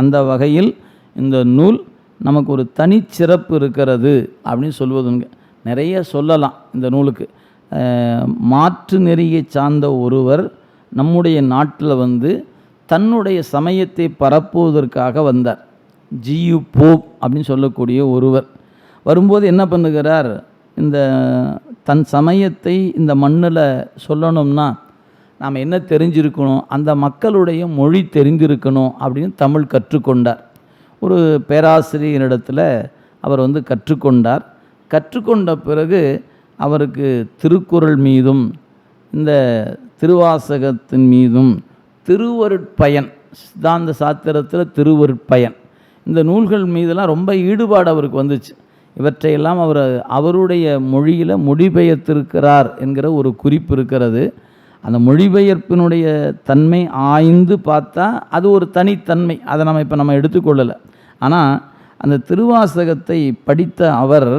அந்த வகையில் இந்த நூல் நமக்கு ஒரு தனிச்சிறப்பு இருக்கிறது அப்படின்னு சொல்வதுங்க நிறைய சொல்லலாம் இந்த நூலுக்கு. மாற்று நெறியை சார்ந்த ஒருவர் நம்முடைய நாட்டில் வந்து தன்னுடைய சமயத்தை பரப்புவதற்காக வந்தார். ஜியு போப் அப்படின்னு சொல்லக்கூடிய ஒருவர். வரும்போது என்ன பண்ணுகிறார்? இந்த தன் சமயத்தை இந்த மண்ணில் சொல்லணும்னா நாம் என்ன தெரிஞ்சிருக்கணும் அந்த மக்களுடைய மொழி தெரிந்திருக்கணும் அப்படின்னு தமிழ் கற்றுக்கொண்டார். ஒரு பேராசிரியரிடத்தில் அவர் வந்து கற்றுக்கொண்டார். கற்றுக்கொண்ட பிறகு அவருக்கு திருக்குறள் மீதும் இந்த திருவாசகத்தின் மீதும் திருவருட்பயன் சித்தாந்த சாத்திரத்தில் திருவருட்பயன் இந்த நூல்கள் மீதெல்லாம் ரொம்ப ஈடுபாடு அவருக்கு வந்துச்சு. இவற்றையெல்லாம் அவர் அவருடைய மொழியில் மொழிபெயர்த்திருக்கிறார் என்கிற ஒரு குறிப்பு இருக்கிறது. அந்த மொழிபெயர்ப்பினுடைய தன்மை ஆய்ந்து பார்த்தா அது ஒரு தனித்தன்மை. அதை நம்ம இப்போ நம்ம எடுத்துக்கொள்ளலை. ஆனால் அந்த திருவாசகத்தை படித்த அவர்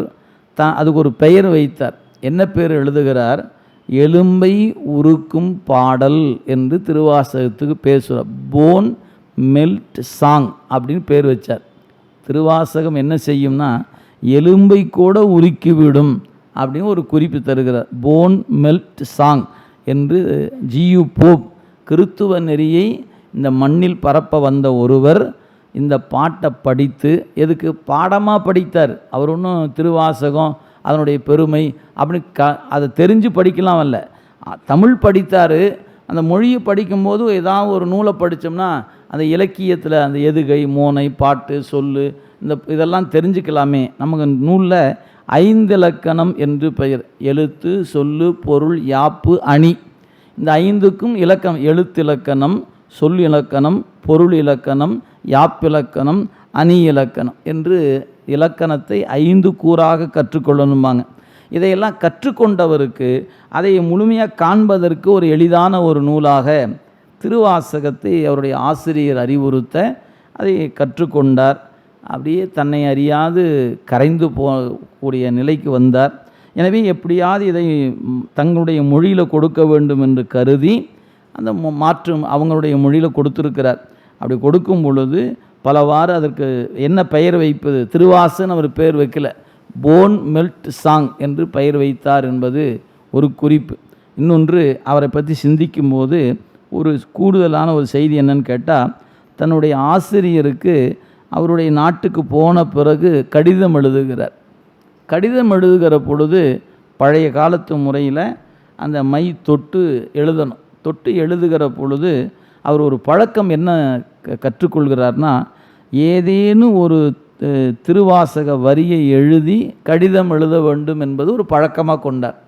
த அதுக்கு ஒரு பெயர் வைத்தார். என்ன பேர் எழுதுகிறார்? எலும்பை உருக்கும் பாடல் என்று திருவாசகத்துக்கு பேர் சொல்ல போன் மெல்ட் சாங் அப்படின்னு பேர் வச்சார். திருவாசகம் என்ன செய்யும்னா எலும்பை கூட உருக்கிவிடும் அப்படின்னு ஒரு குறிப்பு தருகிறார். போன் மெல்ட் சாங் என்று ஜியு போப் கிறித்துவ நெறியை இந்த மண்ணில் பரப்ப வந்த ஒருவர் இந்த பாட்டை படித்து எதுக்கு பாடமாக படித்தார். அவர் ஒன்றும் திருவாசகம் அதனுடைய பெருமை அப்படின்னு க அதை தெரிஞ்சு படிக்கலாம் அல்ல. தமிழ் படித்தார். அந்த மொழியை படிக்கும்போது ஏதாவது ஒரு நூலை படித்தோம்னா அந்த இலக்கியத்தில் அந்த எதுகை மோனை பாட்டு சொல்லு இந்த இதெல்லாம் தெரிஞ்சுக்கலாமே. நமக்கு நூலில் ஐந்திலக்கணம் என்று பெயர். எழுத்து சொல்லு பொருள் யாப்பு அணி. இந்த ஐந்துக்கும் இலக்கணம் எழுத்திலக்கணம் சொல் இலக்கணம் பொருள் இலக்கணம் யாப்பிலக்கணம் அணி இலக்கணம் என்று இலக்கணத்தை ஐந்து கூறாக கற்றுக்கொள்ளணும்பாங்க இதையெல்லாம் கற்றுக்கொண்டவருக்கு அதை முழுமையாக காண்பதற்கு ஒரு எளிதான ஒரு நூலாக திருவாசகத்தை அவருடைய ஆசிரியர் அறிவுறுத்த அதை கற்றுக்கொண்டார். அப்படியே தன்னை அறியாது கரைந்து போகக்கூடிய நிலைக்கு வந்தார். எனவே எப்படியாவது இதை தங்களுடைய மொழியில் கொடுக்க வேண்டும் என்று கருதி அந்த மாற்றம் மாற்று அவங்களுடைய மொழியில் கொடுத்துருக்கிறார். அப்படி கொடுக்கும் பொழுது பலவாறு அதற்கு என்ன பெயர் வைப்பது? திருவாசன் அவர் பெயர் வைக்கல. போன் மெல்ட் சாங் என்று பெயர் வைத்தார் என்பது ஒரு குறிப்பு. இன்னொன்று அவரை பற்றி சிந்திக்கும்போது ஒரு கூடுதலான ஒரு செய்தி என்னன்னு கேட்டால் தன்னுடைய ஆசிரியருக்கு அவருடைய நாட்டுக்கு போன பிறகு கடிதம் எழுதுகிறார். கடிதம் எழுதுகிற பொழுது பழைய காலத்து முறையில் அந்த மை தொட்டு எழுதணும். தொட்டு எழுதுகிற பொழுது அவர் ஒரு பழக்கம் என்ன க- கற்றுக்கொள்கிறார்னா ஏதேனும் ஒரு திருவாசக வரியை எழுதி கடிதம் எழுத வேண்டும் என்பது ஒரு பழக்கமாக கொண்டார்.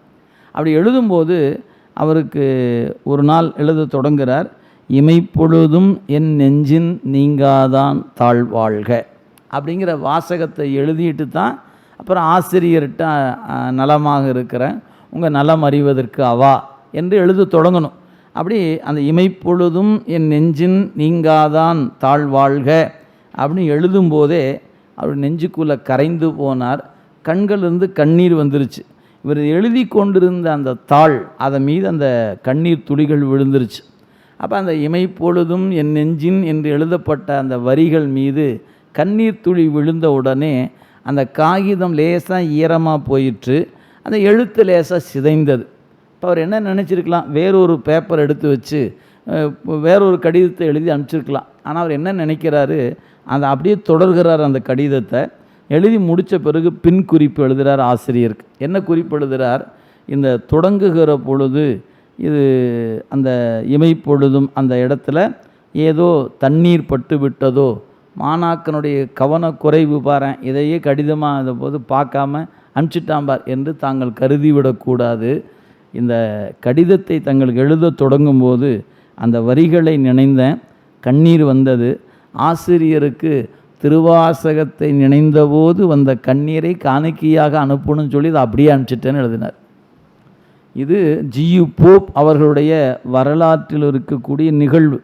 அப்படி எழுதும்போது அவருக்கு ஒரு நாள் எழுத தொடங்குகிறார். இமைப்பொழுதும் என் நெஞ்சின் நீங்காதான் தாழ்வாழ்க. அப்படிங்கிற வாசகத்தை எழுதிட்டு தான் அப்புறம் ஆசிரியர்கிட்ட நலமாக இருக்கிறேன். உங்கள் நலம் அறிவதற்கு அவா என்று எழுத தொடங்கணும். அப்படி அந்த இமைப்பொழுதும் என் நெஞ்சின் நீங்காதான் தாழ்வாழ்க அப்படின்னு எழுதும்போதே அவர் நெஞ்சுக்குள்ளே கரைந்து போனார். கண்களிலிருந்து கண்ணீர் வந்துருச்சு. இவர் எழுதி கொண்டிருந்த அந்த தாள் அதன் மீது அந்த கண்ணீர் துளிகள் விழுந்துருச்சு. அப்போ அந்த இமைப்பொழுதும் என் நெஞ்சின் என்று எழுதப்பட்ட அந்த வரிகள் மீது கண்ணீர் துளி விழுந்த உடனே அந்த காகிதம் லேசாக ஈரமாக போயிற்று. அந்த எழுத்து லேசாக சிதைந்தது. இப்போ அவர் என்ன நினச்சிருக்கலாம்? வேறொரு பேப்பர் எடுத்து வச்சு வேறொரு கடிதத்தை எழுதி அனுப்பிச்சிருக்கலாம். ஆனால் அவர் என்ன நினைக்கிறாரு? அந்த அப்படியே தொடர்கிறார் அந்த கடிதத்தை. எழுதி முடித்த பிறகு பின் குறிப்பு எழுதுகிறார் ஆசிரியருக்கு. என்ன குறிப்பு எழுதுகிறார் இந்த தொடங்குகிற பொழுது இது அந்த இமைப்பொழுதும் அந்த இடத்துல ஏதோ தண்ணீர் பட்டு விட்டதோ மாணாக்கனுடைய கவனக்குறைவு பாரேன் இதையே கடிதமாக அதை போது பார்க்காம அனுப்பிச்சிட்டாம்பார் என்று தாங்கள் கருதிவிடக்கூடாது. இந்த கடிதத்தை தங்களுக்கு எழுதத் தொடங்கும்போது அந்த வரிகளை நினைந்தேன். கண்ணீர் வந்தது. ஆசிரியருக்கு திருவாசகத்தை நினைந்தபோது வந்த கண்ணீரை காணிக்கையாக அனுப்பணும்னு சொல்லி இதை அப்படியே அனுப்பிச்சிட்டேன்னு எழுதினார். இது ஜியு போப் அவர்களுடைய வரலாற்றில் இருக்கக்கூடிய நிகழ்வு.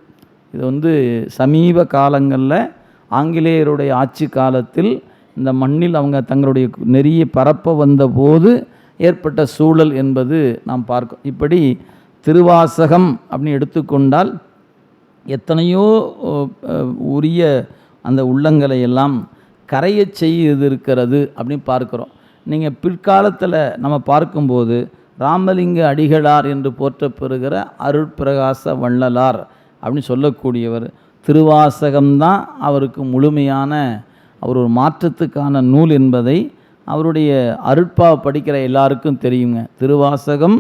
இது வந்து சமீப காலங்களில் ஆங்கிலேயருடைய ஆட்சி காலத்தில் இந்த மண்ணில் அவங்க தங்களுடைய நெறியை பரப்ப வந்தபோது ஏற்பட்ட சூழல் என்பது நாம் பார்க்க இப்படி திருவாசகம் அப்படின்னு எடுத்துக்கொண்டால் எத்தனையோ உரிய அந்த உள்ளங்களை எல்லாம் கரையச் செய்திருக்கிறது அப்படின்னு பார்க்குறோம். நீங்கள் பிற்காலத்தில் நம்ம பார்க்கும்போது ராமலிங்க அடிகளார் என்று போற்றப்பெறுகிற அருட்பிரகாச வள்ளலார் அப்படின்னு சொல்லக்கூடியவர். திருவாசகம்தான் அவருக்கு முழுமையான அவர் ஒரு மாற்றத்துக்கான நூல் என்பதை அவருடைய அருட்பா படிக்கிற எல்லாருக்கும் தெரியுங்க. திருவாசகம்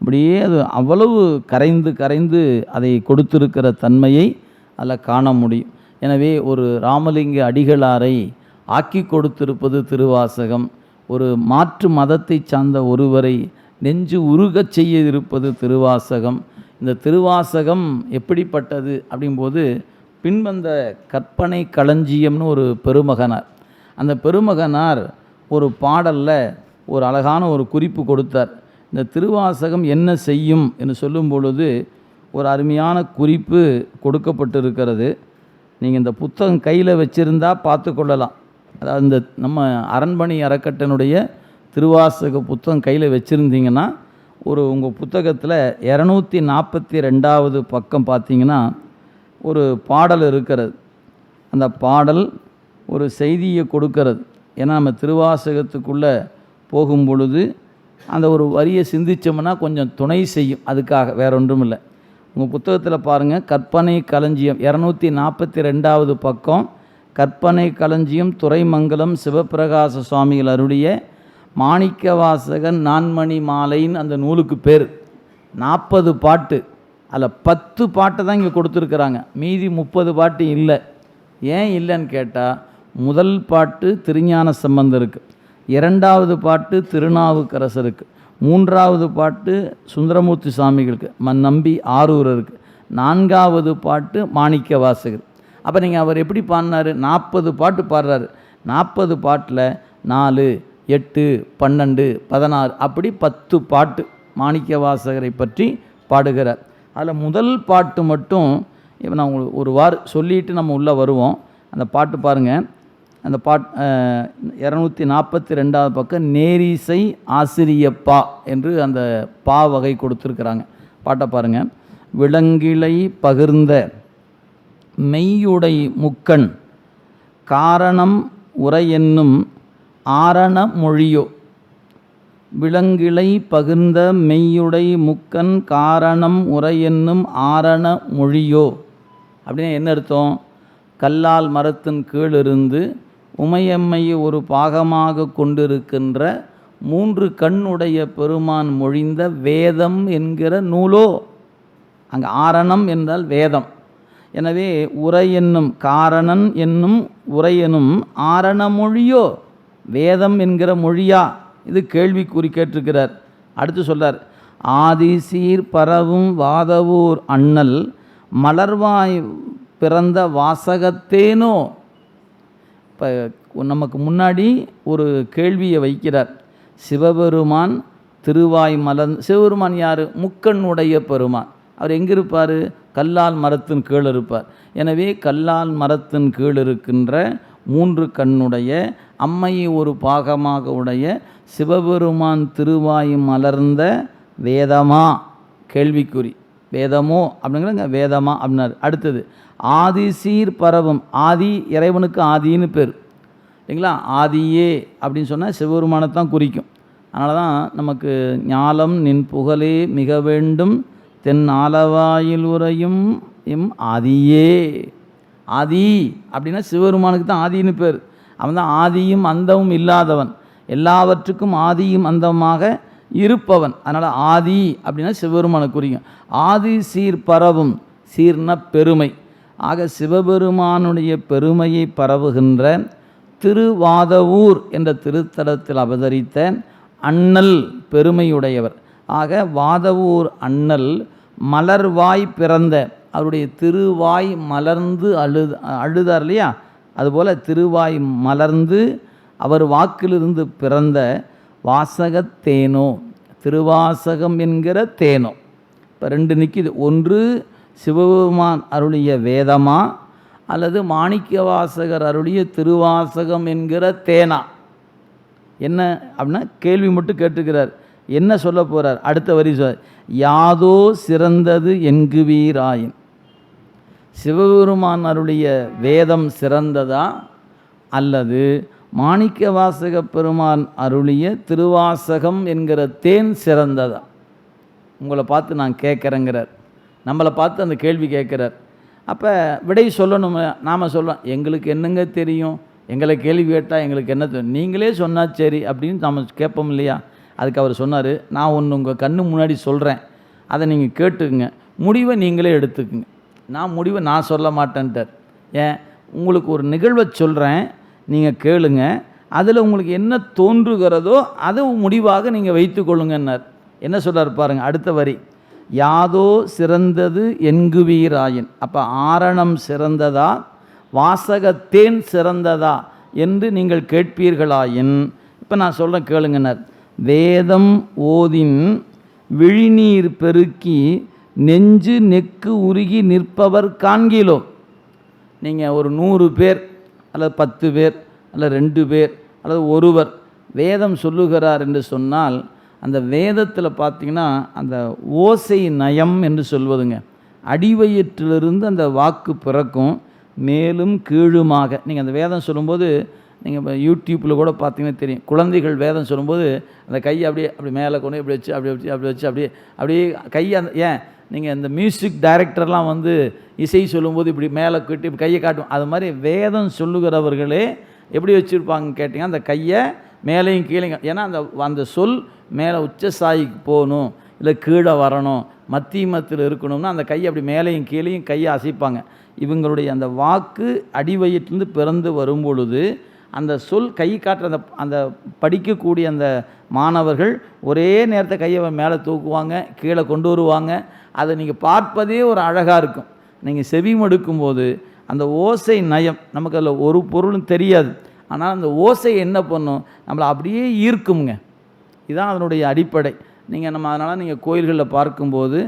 அப்படியே அது அவ்வளவு கரைந்து கரைந்து அதை கொடுத்திருக்கிற தன்மையை அதில் காண முடியும். எனவே ஒரு ராமலிங்க அடிகளாரை ஆக்கி கொடுத்திருப்பது திருவாசகம். ஒரு மாற்று மதத்தை சார்ந்த ஒருவரை நெஞ்சு உருகச் செய்ய இருப்பது திருவாசகம். இந்த திருவாசகம் எப்படிப்பட்டது அப்படிங்கும்போது பின்வந்த கற்பனை களஞ்சியம்னு ஒரு பெருமகனார். அந்த பெருமகனார் ஒரு பாடலில் ஒரு அழகான ஒரு குறிப்பு கொடுத்தார். இந்த திருவாசகம் என்ன செய்யும் என்று சொல்லும் பொழுது ஒரு அருமையான குறிப்பு கொடுக்கப்பட்டிருக்கிறது. நீங்கள் இந்த புத்தகம் கையில் வச்சுருந்தா பார்த்து கொள்ளலாம். அதாவது இந்த நம்ம அரண்மனை அறக்கட்டனுடைய திருவாசக புத்தகம் கையில் வச்சுருந்தீங்கன்னா ஒரு உங்கள் புத்தகத்தில் இரநூத்தி நாற்பத்தி ரெண்டாவது பக்கம் பார்த்தீங்கன்னா ஒரு பாடல் இருக்கிறது. அந்த பாடல் ஒரு செய்தியை கொடுக்கிறது. ஏன்னா நம்ம திருவாசகத்துக்குள்ளே போகும் பொழுது அந்த ஒரு வரியை சிந்திச்சோம்னா கொஞ்சம் துணை செய்யும். அதுக்காக வேற ஒன்றும் இல்லை உங்கள் புத்தகத்தில் பாருங்கள் கற்பனை களஞ்சியம் இரநூத்தி நாற்பத்தி ரெண்டாவது பக்கம் கற்பனை களஞ்சியம் துறைமங்கலம் சிவப்பிரகாச சுவாமிகள் அருடைய மாணிக்கவாசகன் நான்மணி மாலைன்னு அந்த நூலுக்கு பேர். நாற்பது பாட்டு. அதில் பத்து பாட்டை தான் இங்கே கொடுத்துருக்குறாங்க. மீதி முப்பது பாட்டு இல்லை. ஏன் இல்லைன்னு கேட்டால் முதல் பாட்டு திருஞான சம்பந்தம் இருக்குது இரண்டாவது பாட்டு திருநாவுக்கரசருக்கு மூன்றாவது பாட்டு சுந்தரமூர்த்தி சாமிகளுக்கு மன் நம்பி ஆரூர் இருக்குது நான்காவது பாட்டு மாணிக்க வாசகர் அப்போ நீங்கள் அவர் எப்படி பாடினார்? நாற்பது பாட்டு பாடுறாரு. நாற்பது பாட்டில் நாலு எட்டு பன்னெண்டு பதினாறு அப்படி பத்து பாட்டு மாணிக்க வாசகரை பற்றி பாடுகிறார். அதில் முதல் பாட்டு மட்டும் இப்போ நான் உங்களுக்கு ஒரு வார் சொல்லிட்டு நம்ம உள்ளே வருவோம். அந்த பாட்டு பாருங்கள் அந்த பாட் இரநூத்தி நாற்பத்தி ரெண்டாவது பக்கம் நேரிசை ஆசிரியப்பா என்று அந்த பா வகை கொடுத்துருக்குறாங்க. பாட்டை பாருங்கள் விலங்கிலை பகிர்ந்த மெய்யுடை முக்கண் காரணம் உரை என்னும் ஆரண மொழியோ விலங்கிளை பகிர்ந்த மெய்யுடை முக்கன் காரணம் உரையென்னும் ஆரண மொழியோ அப்படின்னு என்ன அர்த்தம்? கல்லால் மரத்தின் கீழிருந்து உமையம்மையை ஒரு பாகமாக கொண்டிருக்கின்ற மூன்று கண்ணுடைய பெருமான் மொழிந்த வேதம் என்கிற நூலோ? அங்கே ஆரணம் என்றால் வேதம். எனவே உரை என்னும் காரணன் என்னும் உரை எனும் ஆரண மொழியோ வேதம் என்கிற மொழியா? இது கேள்விக்குறி கேட்டிருக்கிறார். அடுத்து சொல்றார் ஆதிசீர் பரவும் வாதவூர் அண்ணல் மலர்வாய் பிறந்த வாசகத்தேனோ? இப்போ நமக்கு முன்னாடி ஒரு கேள்வியை வைக்கிறார். சிவபெருமான் திருவாய் மலர் சிவபெருமான் யார்? முக்கண்ணுடைய பெருமான். அவர் எங்கே இருப்பார் கல்லால் மரத்தின் கீழ் இருப்பார் எனவே கல்லால் மரத்தின் கீழ் இருக்கின்ற மூன்று கண்ணுடைய அம்மையை ஒரு பாகமாக உடைய சிவபெருமான் திருவாயும் மலர்ந்த வேதமா? கேள்விக்குறி. வேதமோ? அப்படிங்கிறங்க வேதமா அப்படின்னாரு. அடுத்தது ஆதி சீர் பரவும் ஆதி இறைவனுக்கு ஆதின்னு பேர். இல்லைங்களா? ஆதியே அப்படின்னு சொன்னால் சிவபெருமானை தான் குறிக்கும். அதனால தான் நமக்கு ஞாலம் நின் புகழே மிக வேண்டும் தென் ஆலவாயில் உரையும் எம் ஆதியே. ஆதி அப்படின்னா சிவபெருமானுக்கு தான் ஆதின்னு பேர். அவன் தான் ஆதியும் அந்தமும் இல்லாதவன். எல்லாவற்றுக்கும் ஆதியும் அந்தமாக இருப்பவன். அதனால் ஆதி அப்படின்னா சிவபெருமானை குறிக்கும் ஆதி சீர் பரவும் சீர்ன பெருமை. ஆக சிவபெருமானுடைய பெருமையை பரவுகின்ற திருவாதவூர் என்ற திருத்தலத்தில் அவதரித்த அண்ணல் பெருமையுடையவர். ஆக வாதவூர் அண்ணல் மலர்வாய் பிறந்த அவருடைய திருவாய் மலர்ந்து அழுது அழுதார் இல்லையா? அதுபோல் திருவாய் மலர்ந்து அவர் வாக்கிலிருந்து பிறந்த வாசகத்தேனோ திருவாசகம் என்கிற தேனோ. இப்போ ரெண்டு நிற்கிது ஒன்று சிவபெருமான் அருளிய வேதமா? அல்லது மாணிக்க வாசகர் அருளிய திருவாசகம் என்கிற தேனா? என்ன? அப்படின்னா கேள்வி மட்டும் கேட்டுக்கிறார். என்ன சொல்ல போகிறார் அடுத்த வரி சொல். யாதோ சிறந்தது என்குவீராயின். சிவபெருமான் அருளிய வேதம் சிறந்ததா அல்லது மாணிக்க வாசக பெருமான் அருளிய திருவாசகம் என்கிற தேன் சிறந்ததா? உங்களை பார்த்து நான் கேட்குறேங்கிறார். நம்மளை பார்த்து அந்த கேள்வி கேட்குறார். அப்போ விடை சொல்லணும்? நாம் சொல்லலாம் எங்களுக்கு என்னங்க தெரியும்? எங்களை கேள்வி கேட்டால் எங்களுக்கு என்ன தெரியும்? நீங்களே சொன்னால் சரி அப்படின்னு நம்ம கேட்போம் இல்லையா? அதுக்கு அவர் சொன்னார் நான் ஒன்று உங்கள் கண்ணு முன்னாடி சொல்கிறேன் அதை நீங்கள் கேட்டுக்குங்க. முடிவை நீங்களே எடுத்துக்குங்க. நான் முடிவை நான் சொல்ல மாட்டேன்ட்டார். ஏன்? உங்களுக்கு ஒரு நிகழ்வை சொல்கிறேன் நீங்கள் கேளுங்க. அதில் உங்களுக்கு என்ன தோன்றுகிறதோ அதை முடிவாக நீங்கள் வைத்து கொள்ளுங்கன்னார். என்ன சொல்கிறார் பாருங்கள் அடுத்த வரி. யாதோ சிறந்தது என்குவீராயின். அப்போ ஆரணம் சிறந்ததா வாசகத்தேன் சிறந்ததா என்று நீங்கள் கேட்பீர்களாயின்? இப்போ நான் சொல்கிறேன் கேளுங்கனர் வேதம் ஓதின் விழிநீர் பெருக்கி நெஞ்சு நெக்கு உருகி நிற்பவர் காண்கிலோ. நீங்கள் ஒரு நூறு பேர் அல்லது பத்து பேர் அல்லது ரெண்டு பேர் அல்லது ஒருவர் வேதம் சொல்லுகிறார் என்று சொன்னால் அந்த வேதத்தில் பார்த்தீங்கன்னா அந்த ஓசை நயம் என்று சொல்வதுங்க. அடிவயிற்றிலிருந்து அந்த வாக்கு பிறக்கும் மேலும் கீழுமாக. நீங்கள் அந்த வேதம் சொல்லும்போது நீங்கள் இப்போ யூடியூப்பில் கூட பார்த்தீங்கன்னா தெரியும். குழந்தைகள் வேதம் சொல்லும்போது அந்த கையை அப்படியே அப்படி மேலே கொண்டு இப்படி வச்சு அப்படி வச்சு அப்படி வச்சு அப்படியே அப்படியே கையை அந்த ஏன்? நீங்கள் இந்த மியூசிக் டைரக்டர்லாம் வந்து இசை சொல்லும்போது இப்படி மேலே கட்டி இப்படி கையை காட்டும். அது மாதிரி வேதம் சொல்லுகிறவர்களே எப்படி வச்சுருப்பாங்க கேட்டிங்கன்னா அந்த கையை மேலேயும் கீழேயும் ஏன்னா அந்த அந்த சொல் மேலே உச்சசாயிக்கு போகணும் இல்லை கீழே வரணும் மத்திய மத்தில் இருக்கணும்னா அந்த கையை அப்படி மேலேயும் கீழேயும் கையை அசைப்பாங்க. இவங்களுடைய அந்த வாக்கு அடிவயிற்றிலிருந்து பிறந்து வரும் பொழுது அந்த சொல் கை காட்டுற அந்த அந்த படிக்கக்கூடிய அந்த மாணவர்கள் ஒரே நேரத்தை கையை மேலே தூக்குவாங்க கீழே கொண்டு வருவாங்க. அதை நீங்கள் பார்ப்பதே ஒரு அழகாக இருக்கும். நீங்கள் செவி மடுக்கும்போது அந்த ஓசை நயம் நமக்கு அதில் ஒரு பொருளும் தெரியாது. ஆனால் அந்த ஓசை என்ன பண்ணும்? நம்மளை அப்படியே ஈர்க்குங்க இதுதான் அதனுடைய அடிப்படை. நீங்கள் நம்ம அதனால் நீங்கள் கோயில்களில் பார்க்கும்போது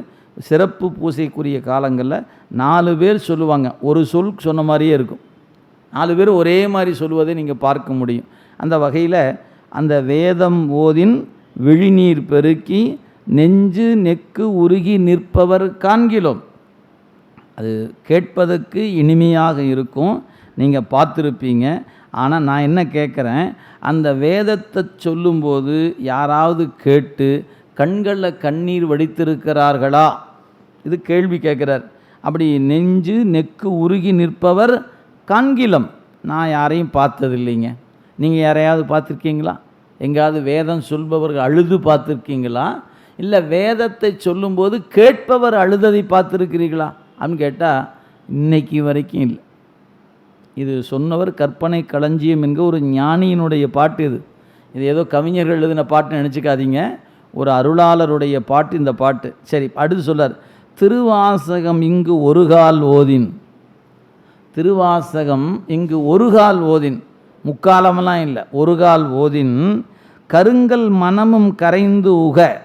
சிறப்பு பூசைக்குரிய காலங்களில் நாலு பேர் சொல்லுவாங்க. ஒரு சொல் சொன்ன மாதிரியே இருக்கும். நாலு பேர் ஒரே மாதிரி சொல்லுவதை நீங்கள் பார்க்க முடியும். அந்த வகையில் அந்த வேதம் ஓதின் விழிநீர் பெருக்கி நெஞ்சு நெக்கு உருகி நிற்பவர் காண்கிலோம் அது கேட்பதற்கு இனிமையாக இருக்கும். நீங்கள் பார்த்துருப்பீங்க. ஆனால் நான் என்ன கேட்குறேன்? அந்த வேதத்தை சொல்லும்போது யாராவது கேட்டு கண்களில் கண்ணீர் வடித்திருக்கிறார்களா? இது கேள்வி கேட்குறார். அப்படி நெஞ்சு நெக்கு உருகி நிற்பவர் காண்கிலம். நான் யாரையும் பார்த்ததில்லைங்க. நீங்கள் யாரையாவது பார்த்துருக்கீங்களா? எங்கேயாவது வேதம் சொல்பவர்கள் அழுது பார்த்துருக்கீங்களா? இல்லை வேதத்தை சொல்லும்போது கேட்பவர் அழுததை பார்த்துருக்கிறீர்களா? அப்படின்னு கேட்டால் இன்னைக்கு வரைக்கும் இல்லை. இது சொன்னவர் கற்பனை களஞ்சியம் என்கிற ஒரு ஞானியினுடைய பாட்டு இது. இது ஏதோ கவிஞர்கள் எழுதின பாட்டுன்னு நினச்சிக்காதீங்க. ஒரு அருளாளருடைய பாட்டு இந்த பாட்டு. சரி அடுத்து சொல்லார் திருவாசகம் இங்கு ஒரு கால் ஓதின். திருவாசகம் இங்கு ஒரு கால் ஓதின். முக்காலமெல்லாம் இல்லை. ஒரு கால் ஓதின் கருங்கல் மனமும் கரைந்து உக.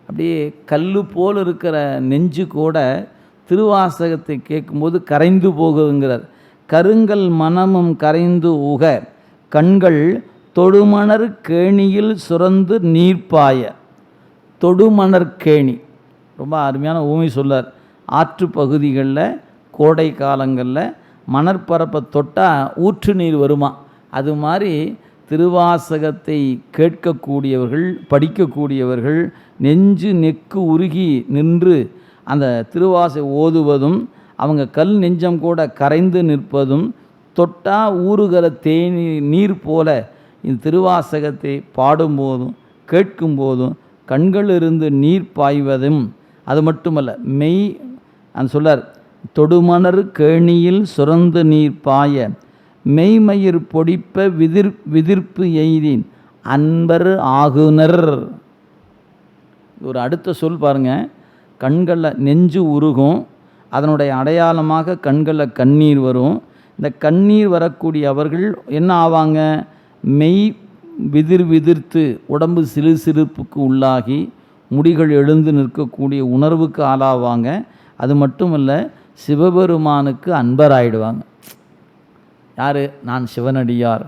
அப்படியே கல் போல் இருக்கிற நெஞ்சு கூட திருவாசகத்தை கேட்கும்போது கரைந்து போகுதுங்கிறார். கருங்கல் மனமும் கரைந்து உக. கண்கள் தொடுமணர் கேணியில் சுரந்து நீர்ப்பாய. தொடுமணர் கேணி. ரொம்ப அருமையான ஊமை சொல்லார். ஆற்று பகுதிகளில் கோடை காலங்களில் மணற்பரப்பை தொட்டால் ஊற்று நீர் வருமா? அது மாதிரி திருவாசகத்தை கேட்கக்கூடியவர்கள் படிக்கக்கூடியவர்கள் நெஞ்சு நெக்கு உருகி நின்று அந்த திருவாசை ஓதுவதும் அவங்க கல் நெஞ்சம் கூட கரைந்து நிற்பதும் தொட்டா ஊறுகிற தேனி நீர் போல இந்த திருவாசகத்தை பாடும்போதும் கேட்கும்போதும் கண்களிலிருந்து நீர் பாய்வதும். அது மட்டுமல்ல மெய் அந்த சொல்லார் தொடுமணர் கேணியில் சுரந்து நீர் பாய மெய்மயிர் பொடிப்ப விதிர் விதிர்ப்பு எய்தின் அன்பர் ஆகுனர் ஒரு அடுத்த சொல் பாருங்க. கண்களில் நெஞ்சு உருகும் அதனுடைய அடையாளமாக கண்களில் கண்ணீர் வரும். இந்த கண்ணீர் வரக்கூடிய அவர்கள் என்ன ஆவாங்க? மெய் விதிர் விதிர்த்து உடம்பு சிறு சிறுப்புக்கு உள்ளாகி முடிகள் எழுந்து நிற்கக்கூடிய உணர்வுக்கு ஆளாவாங்க. அது மட்டும் இல்லை சிவபெருமானுக்கு அன்பராயிடுவாங்க. யார்? நான் சிவனடியார்.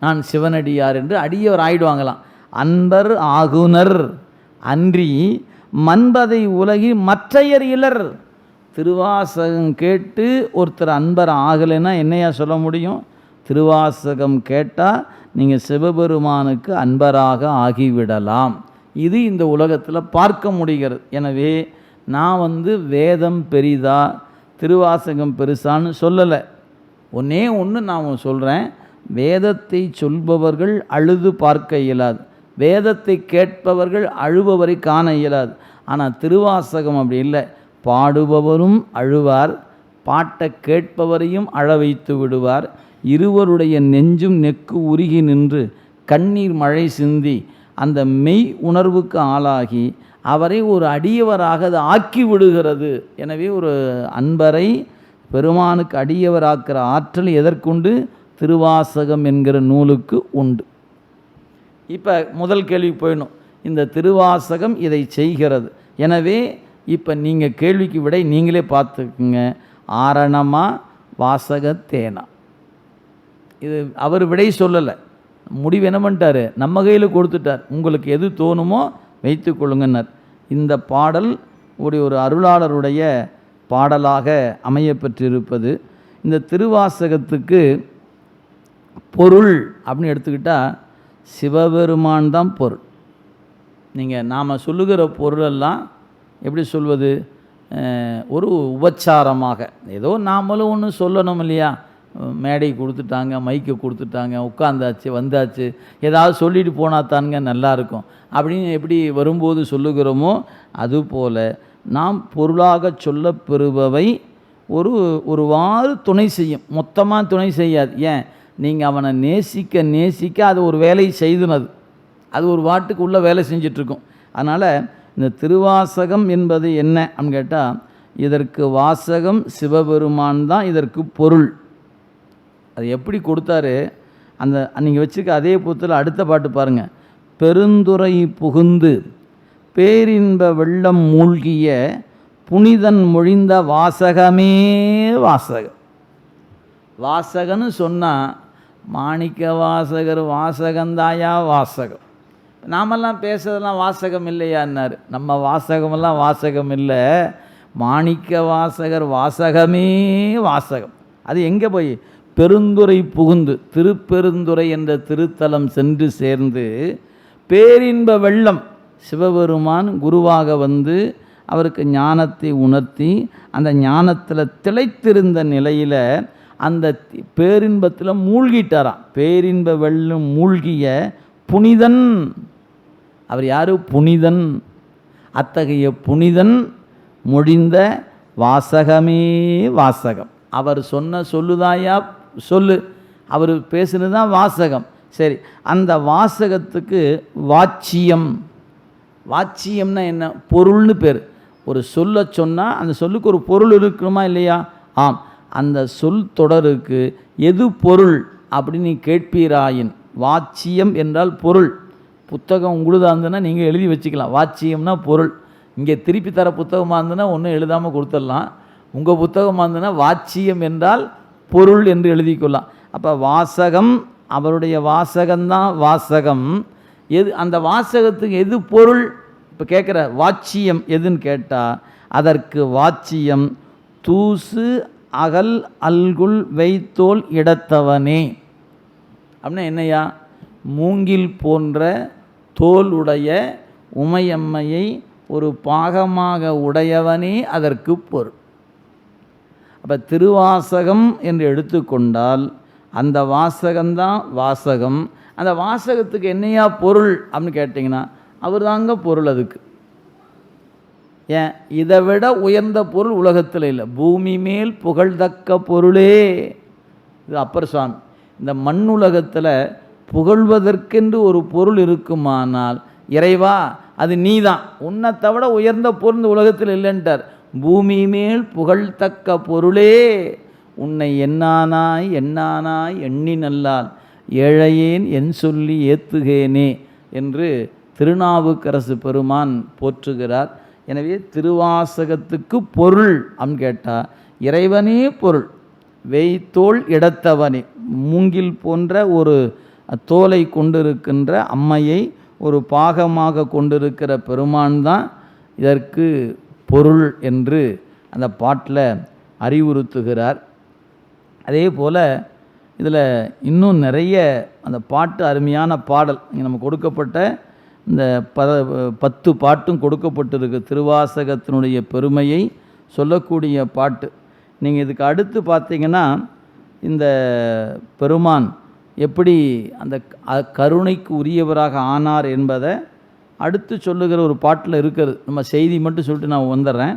நான் சிவனடியார் என்று அடியவர் ஆயிடுவாங்களாம். அன்பர் ஆகுனர். அன்றி மன்பதை உலகி மற்றையர் இலர் திருவாசகம் கேட்டு ஒருத்தர் அன்பர் ஆகலைன்னா என்னையா சொல்ல முடியும்? திருவாசகம் கேட்டால் நீங்கள் சிவபெருமானுக்கு அன்பராக ஆகிவிடலாம். இது இந்த உலகத்தில் பார்க்க முடிகிறது. எனவே நான் வந்து வேதம் பெரிதா திருவாசகம் பெருசான்னு சொல்லலை. ஒன்றே ஒன்று நான் சொல்கிறேன் வேதத்தை சொல்பவர்கள் அழுது பார்க்க இயலாது. வேதத்தை கேட்பவர்கள் அழுபவரை காண இயலாது. ஆனால் திருவாசகம் அப்படி இல்லை. பாடுபவரும் அழுவார். பாட்டை கேட்பவரையும் அழ வைத்து விடுவார். இருவருடைய நெஞ்சும் நெக்கு உருகி நின்று கண்ணீர் மழை சிந்தி அந்த மெய் உணர்வுக்கு ஆளாகி அவரை ஒரு அடியவராக அது ஆக்கி விடுகிறது. எனவே ஒரு அன்பரை பெருமானுக்கு அடியவராக்கிற ஆற்றல் எதற்குண்டு? திருவாசகம் என்கிற நூலுக்கு உண்டு. இப்போ முதல் கேள்வி போயிடணும். இந்த திருவாசகம் இதை செய்கிறது. எனவே இப்போ நீங்கள் கேள்விக்கு விடை நீங்களே பார்த்துக்குங்க. ஆரணமா வாசக தேனா. இது அவர் விடை சொல்லலை. முடிவு என்ன பண்ணிட்டாரு? நம்ம கையில் கொடுத்துட்டார். உங்களுக்கு எது தோணுமோ வைத்து கொள்ளுங்கன்னர். இந்த பாடல் ஒரு ஒரு அருளாளருடைய பாடலாக அமையப்பெற்றிருப்பது இந்த திருவாசகத்துக்கு பொருள் அப்படின்னு எடுத்துக்கிட்டால் சிவபெருமான் தான் பொருள். நீங்கள் நாம் சொல்லுகிற பொருளெல்லாம் எப்படி சொல்வது? ஒரு உபச்சாரமாக. ஏதோ நாமளும் ஒன்று சொல்லணும் இல்லையா? மேடை கொடுத்துட்டாங்க மைக்கை கொடுத்துட்டாங்க உட்காந்தாச்சு வந்தாச்சு. ஏதாவது சொல்லிட்டு போனால் தானுங்க நல்லாயிருக்கும் அப்படின்னு எப்படி வரும்போது சொல்லுகிறோமோ அதுபோல் நாம் பொருளாக சொல்லப்பெறுபவை ஒரு ஒருவாறு துணை செய்யும். மொத்தமாக துணை செய்யாது. ஏன்? நீங்கள் அவனை நேசிக்க நேசிக்க அது ஒரு வேலை செய்துனது. அது ஒரு வாட்டுக்கு உள்ள வேலை செஞ்சிட்ருக்கும். அதனால் இந்த திருவாசகம் என்பது என்ன? அப்படின்னு கேட்டால் இதற்கு வாசகம் சிவபெருமான் தான் இதற்கு பொருள். அது எப்படி கொடுத்தாரு? அந்த நீங்கள் வச்சுருக்க அதே புத்தில் அடுத்த பாட்டு பாருங்கள் பெருந்துறை புகுந்து பேரின்ப வெள்ளம் மூழ்கிய புனிதன் மொழிந்த வாசகமே வாசகம் வாசகன்னு சொன்னால் மாணிக்க வாசகர் வாசகந்தாயா வாசகம். நாமெல்லாம் பேசுறதெல்லாம் வாசகம் இல்லையான்னார் நம்ம வாசகமெல்லாம் வாசகம் இல்லை. மாணிக்க வாசகர் வாசகமே வாசகம். அது எங்கே போய்? பெருந்துரை புகுந்து திருப்பெருந்துறை என்ற திருத்தலம் சென்று சேர்ந்து பேரின்ப வெள்ளம் சிவபெருமான் குருவாக வந்து அவருக்கு ஞானத்தை உணர்த்தி அந்த ஞானத்தில் திளைத்திருந்த நிலையில் அந்த பேரின்பத்தில் மூழ்கிட்டாராம் பேரின்ப வெள்ளம் மூழ்கிய புனிதன். அவர் யார்? புனிதன். அத்தகைய புனிதன் மொழிந்த வாசகமே வாசகம். அவர் சொன்ன சொல்லுதாயா? சொல்லு. அவர் பேசுனது தான் வாசகம். சரி அந்த வாசகத்துக்கு வாட்சியம் வாட்சியம்னா என்ன? பொருள்னு பேர். ஒரு சொல்ல சொன்னால் அந்த சொல்லுக்கு ஒரு பொருள் இருக்கணுமா இல்லையா? ஆம். அந்த சொல் தொடருக்கு எது பொருள் அப்படின்னு நீ கேட்பீராயின்? வாட்சியம் என்றால் பொருள். புத்தகம் உங்களுதாக இருந்ததுன்னா நீங்கள் எழுதி வச்சுக்கலாம். வாட்சியம்னா பொருள். இங்கே திருப்பி தர புத்தகமாக இருந்ததுன்னா ஒன்றும் எழுதாமல் கொடுத்துடலாம். உங்கள் புத்தகமாக இருந்ததுன்னா வாச்சியம் என்றால் பொருள் என்று எழுதிக்கொள்ளலாம். அப்போ வாசகம் அவருடைய வாசகம்தான் வாசகம். எது அந்த வாசகத்துக்கு எது பொருள்? இப்போ கேட்குற வாட்சியம் எதுன்னு கேட்டால் அதற்கு வாட்சியம் தூசு அகல் அல்குல் வைத்தோல் இடத்தவனே. அப்படின்னா என்னையா? மூங்கில் போன்ற தோல் உடைய உமையம்மையை ஒரு பாகமாக உடையவனே அதற்கு பொருள். அப்போ திருவாசகம் என்று எடுத்துக்கொண்டால் அந்த வாசகம்தான் வாசகம். அந்த வாசகத்துக்கு என்னையா பொருள் அப்படின்னு கேட்டிங்கன்னா அவர் தாங்க பொருள் அதுக்கு. ஏன்? இதை விட உயர்ந்த பொருள் உலகத்தில் இல்லை. பூமி மேல் புகழ்தக்க பொருளே. இது அப்பர் சுவாமி. இந்த மண் உலகத்தில் புகழ்வதற்கென்று ஒரு பொருள் இருக்குமானால் இறைவா அது நீதான். உன்னை தவிர உயர்ந்த பொருள் இந்த உலகத்தில் இல்லைன்ட்டார். பூமி மேல் புகழ்த்தக்க பொருளே. உன்னை என்னானாய் என்னானாய் எண்ணி நல்லால் ஏழையேன் என் சொல்லி ஏத்துகேனே என்று திருநாவுக்கரசு பெருமான் போற்றுகிறார். எனவே திருவாசகத்துக்கு பொருள் அம் கேட்டால் இறைவனே பொருள். வெய்தோள் இடத்தவனே. மூங்கில் போன்ற ஒரு தோலை கொண்டிருக்கின்ற அம்மையை ஒரு பாகமாக கொண்டிருக்கிற பெருமான் தான் இதற்கு பொருள் என்று அந்த பாட்டில் அறிவுறுத்துகிறார். அதே போல் இதில் இன்னும் நிறைய அந்த பாட்டு அருமையான பாடல் இங்கே நம்ம கொடுக்கப்பட்ட இந்த பத பத்து பாட்டும் கொடுக்கப்பட்டிருக்கு. திருவாசகத்தினுடைய பெருமையை சொல்லக்கூடிய பாட்டு. நீங்கள் இதுக்கு அடுத்து பார்த்தீங்கன்னா இந்த பெருமான் எப்படி அந்த கருணைக்கு உரியவராக ஆனார் என்பதை அடுத்து சொல்லுகிற ஒரு பாட்டில் இருக்கிறது. நம்ம செய்தி மட்டும் சொல்லிட்டு நான் வந்துடுறேன்